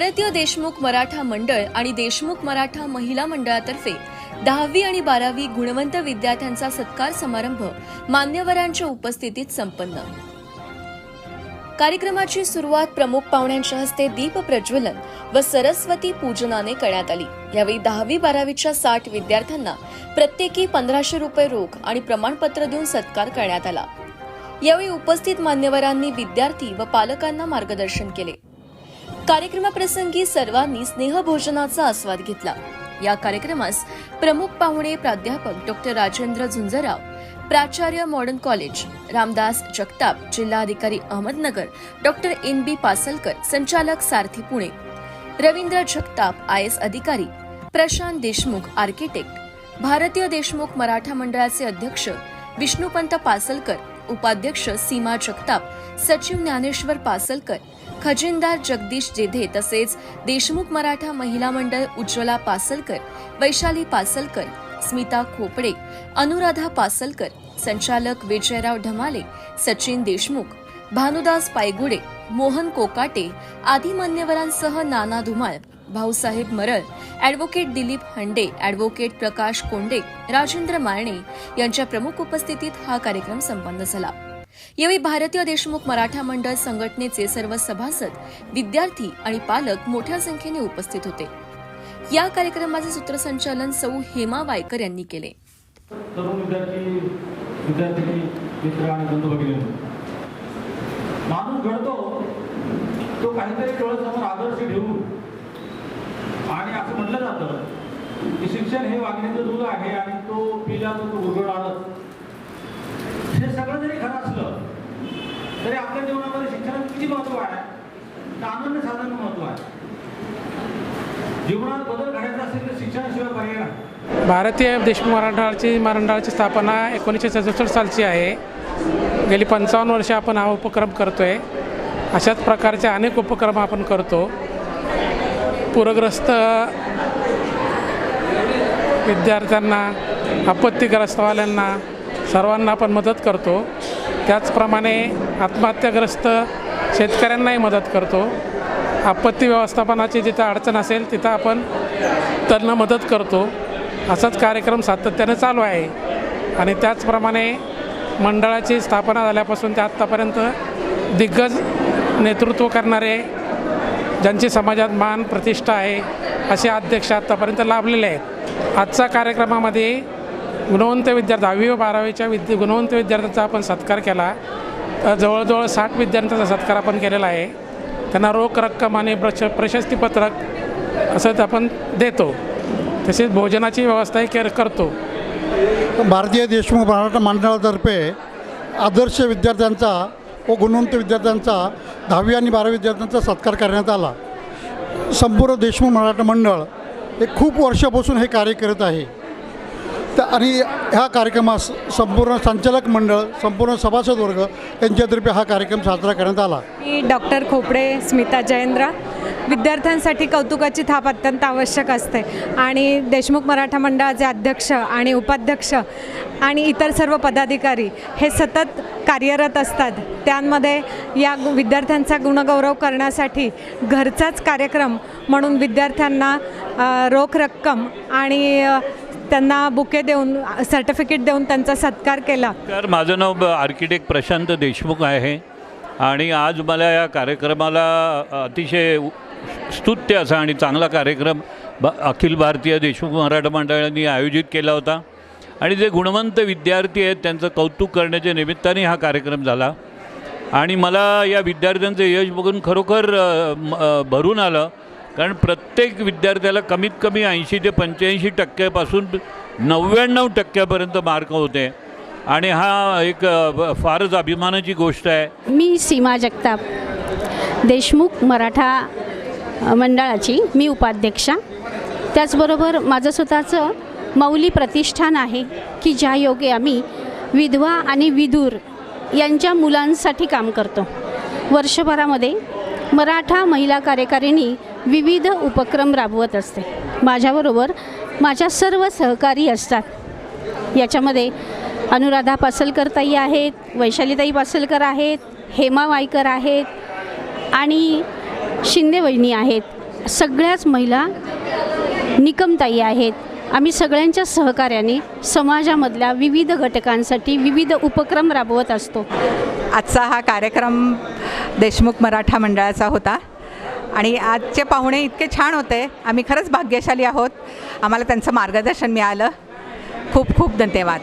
भारतीय देशमुख मराठा मंडळ आणि देशमुख मराठा महिला मंडळातर्फे दहावी आणि बारावी गुणवंत विद्यार्थ्यांचा सत्कार समारंभ मान्यवरांच्या उपस्थितीत संपन्न. कार्यक्रमाची सुरुवात प्रमुख पाहुण्यांच्या हस्ते दीप प्रज्वलन व सरस्वती पूजनाने करण्यात आली. यावेळी दहावी बारावीच्या साठ विद्यार्थ्यांना प्रत्येकी पंधराशे रुपये रोख आणि प्रमाणपत्र देऊन सत्कार करण्यात आला. यावेळी उपस्थित मान्यवरांनी विद्यार्थी व पालकांना मार्गदर्शन केले. कार्यक्रमाप्रसंगी सर्वांनी स्नेहभोजनाचा आस्वाद घेतला. या कार्यक्रमास प्रमुख पाहुणे प्राध्यापक डॉक्टर राजेंद्र झुंजराव प्राचार्य मॉडर्न कॉलेज रामदास जगताप जिल्हाधिकारी Ahmednagar doctor N B Pasalkar संचालक सारथी पुणे रवींद्र जगताप आय एस अधिकारी प्रशांत देशमुख आर्किटेक्ट भारतीय देशमुख मराठा मंडळाचे अध्यक्ष विष्णुपंत पासलकर उपाध्यक्ष सीमा जगताप सचिव ज्ञानेश्वर पासलकर खजिनदार जगदीश जेधे तसेच देशमुख मराठा महिला मंडळ उज्ज्वला पासलकर वैशाली पासलकर स्मिता खोपडे अनुराधा पासलकर संचालक विजयराव ढमाले सचिन देशमुख भानुदास पायगुडे मोहन कोकाटे आदी मान्यवरांसह नाना धुमाळ भाऊसाहेब मरळ ॲडव्होकेट दिलीप हंडे ॲडव्होकेट प्रकाश कोंडे राजेंद्र मारणे यांच्या प्रमुख उपस्थितीत हा कार्यक्रम संपन्न झाला. यावेळी भारतीय देशमुख मराठा मंडळ संघटनेचे सर्व सभासद विद्यार्थी आणि पालक मोठ्या संख्येने उपस्थित होते. या कार्यक्रमाचे सूत्रसंचालन सौ हेमा वायकर यांनी केले. माणूस घडतो तो काहीतरी डोळ्यासमोर आदर्श ठेवून आणि असं म्हटलं जातं की शिक्षण हे वागण्याचं दूध आहे आणि तो पिला तो गुरगड आणत हे सगळं जरी खरं असलं तरी आपल्या जीवनामध्ये शिक्षणाचं किती महत्त्व आहे? तर आनंद साधन महत्त्व आहे. जीवनात बदल घडायचा असेल तर शिक्षणाशिवाय पर्याय नाही. भारतीय देशमुख मराठाची मंडळाची स्थापना एकोणीसशे सदुसष्ट सालची आहे. गेली पंचावन्न वर्षे आपण हा उपक्रम करतो आहे अशाच प्रकारचे अनेक उपक्रम आपण करतो. पूरग्रस्त विद्यार्थ्यांना आपत्तीग्रस्तवाल्यांना सर्वांना आपण मदत करतो. त्याचप्रमाणे आत्महत्याग्रस्त शेतकऱ्यांनाही मदत करतो. आपत्ती व्यवस्थापनाची जिथं अडचण असेल तिथं आपण त्यांना मदत करतो. असाच कार्यक्रम सातत्याने चालू आहे. आणि त्याचप्रमाणे मंडळाची स्थापना झाल्यापासून ते आत्तापर्यंत दिग्गज नेतृत्व करणारे ज्यांची समाजात मान प्रतिष्ठा आहे असे अध्यक्ष आत्तापर्यंत लाभलेले आहेत. आजच्या कार्यक्रमामध्ये गुणवंत विद्यार्थी दहावी व बारावीच्या विद्या गुणवंत विद्यार्थ्यांचा आपण सत्कार केला. तर जवळजवळ साठ विद्यार्थ्यांचा सत्कार आपण केलेला आहे. त्यांना रोख रक्कम आणि प्रश प्रशस्तीपत्रक असं ते आपण देतो. तसेच भोजनाची व्यवस्थाही केर करतो. भारतीय देशमुख मराठा मंडळातर्फे आदर्श विद्यार्थ्यांचा व गुणवंत विद्यार्थ्यांचा दहावी आणि बारावी विद्यार्थ्यांचा सत्कार करण्यात आला. संपूर्ण देशमुख मराठा मंडळ हे खूप वर्षापासून हे कार्य करत आहे. तर आणि ह्या कार्यक्रमास संपूर्ण संचालक मंडळ संपूर्ण सभासद वर्ग यांच्यातर्फे हा कार्यक्रम साजरा करण्यात आला. मी डॉक्टर खोपडे स्मिता जयेंद्र. विद्यार्थ्यांसाठी कौतुकाची थाप अत्यंत आवश्यक असते. आणि देशमुख मराठा मंडळाचे अध्यक्ष आणि उपाध्यक्ष आणि इतर सर्व पदाधिकारी हे सतत कार्यरत असतात. त्यांमध्ये या विद्यार्थ्यांचा गुणगौरव करण्यासाठी घरचाच कार्यक्रम म्हणून विद्यार्थ्यांना रोख रक्कम आणि त्यांना बुके देऊन सर्टिफिकेट देऊन त्यांचा सत्कार केला. तर माझं नाव आर्किटेक्ट प्रशांत देशमुख आहे आणि आज मला या कार्यक्रमाला अतिशय स्तुत्य असा आणि चांगला कार्यक्रम ब अखिल भारतीय देशमुख मराठा मंडळाने आयोजित केला होता. आणि जे गुणवंत विद्यार्थी आहेत त्यांचं कौतुक करण्याच्या निमित्ताने हा कार्यक्रम झाला. आणि मला या विद्यार्थ्यांचं यश बघून खरोखर भरून आलं. कारण प्रत्येक विद्यार्थ्याला कमीत कमी ऐंशी ते पंच्याऐंशी टक्क्यापासून नव्याण्णव टक्क्यापर्यंत मार्क होते. आणि हा एक फारच अभिमानाची गोष्ट आहे. मी सीमा जगताप देशमुख मराठा मंडळाची मी उपाध्यक्षा. त्याचबरोबर माझं स्वतःचं मौली प्रतिष्ठान आहे की ज्या योगे आम्ही विधवा आणि विधूर यांच्या मुलांसाठी काम करतो. वर्षभरामध्ये मराठा महिला कार्यकारिणी विविध उपक्रम राबवत असते. माझ्याबरोबर माझ्या सर्व सहकारी असतात. याच्यामध्ये अनुराधा पासलकरताई आहेत वैशालीताई पासलकर आहेत हेमा वायकर आहेत आणि शिंदे वहिनी आहेत. सगळ्याच महिला निकमताई आहेत. आम्ही सगळ्यांच्या सहकार्याने समाजामधल्या विविध घटकांसाठी विविध उपक्रम राबवत असतो. आजचा हा कार्यक्रम देशमुख मराठा मंडळाचा होता. आणि आजचे पाहुणे इतके छान होते. आम्ही खरंच भाग्यशाली आहोत. आम्हाला त्यांचं मार्गदर्शन मिळालं. खूप खूप धन्यवाद.